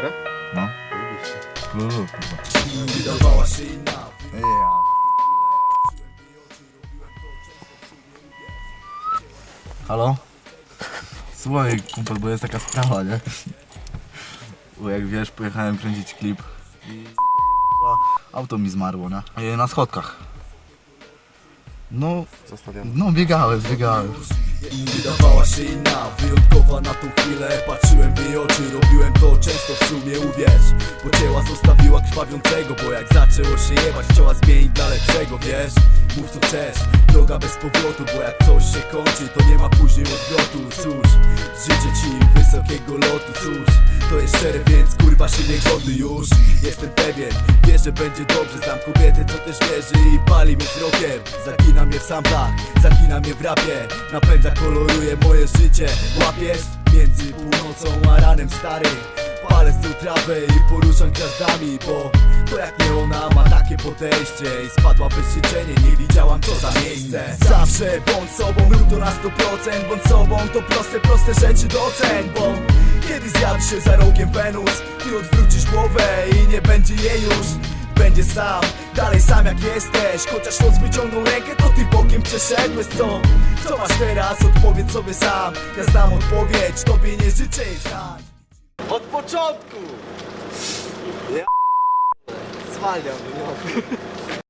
Kamera? No. Kurwa, kurwa. Wydawała się inna Ja. Halo? Słuchaj, kumpel, bo jest taka sprawa, nie? Bo jak wiesz, pojechałem kręcić klip i auto mi zmarło, nie? E, Na schodkach. No, Zostawiam. no biegałem, biegałem. Wydawała się inna, wyjątkowa na tą chwilę. Patrzyłem w jej oczy, robiłem to często w sumie, uwierz. Pocięła zostawiła krwawiącego, bo jak zaczęło się jebać Chciała zmienić dla lepszego, wiesz? Mów co chcesz, droga bez powrotu Bo jak coś się kończy, to nie ma później odwrotu. Cóż, życzę ci wysokiego lotu, cóż. To jest szczere, więc nie gody już. Jestem pewien, wiesz, że będzie dobrze. Znam kobietę, co też wierzy i pali mnie wzrokiem. Zagina mnie w samplach, zagina mnie w rapie. Napędza, koloruje moje życie. Łapiesz? Między północą a ranem stary. Palę z trawę i poruszam gwiazdami Bo to jak nie ona ma takie podejście. I spadła bez życzenie, nie widziałam co za miejsce. Zawsze bądź sobą, rób to na 100% Bądź sobą, to proste, proste rzeczy doceń Bo kiedy zjawi się za rogiem Wenus. Ty odwrócisz głowę i nie będzie jej już. Będzie sam, dalej sam jak jesteś. Chociaż los wyciągnął rękę, to ty bokiem przeszedłeś. Co? Co masz teraz? Odpowiedz sobie sam. Ja znam odpowiedź, tobie nie życzę jej znać Od początku! Ja... Zwalniam, nie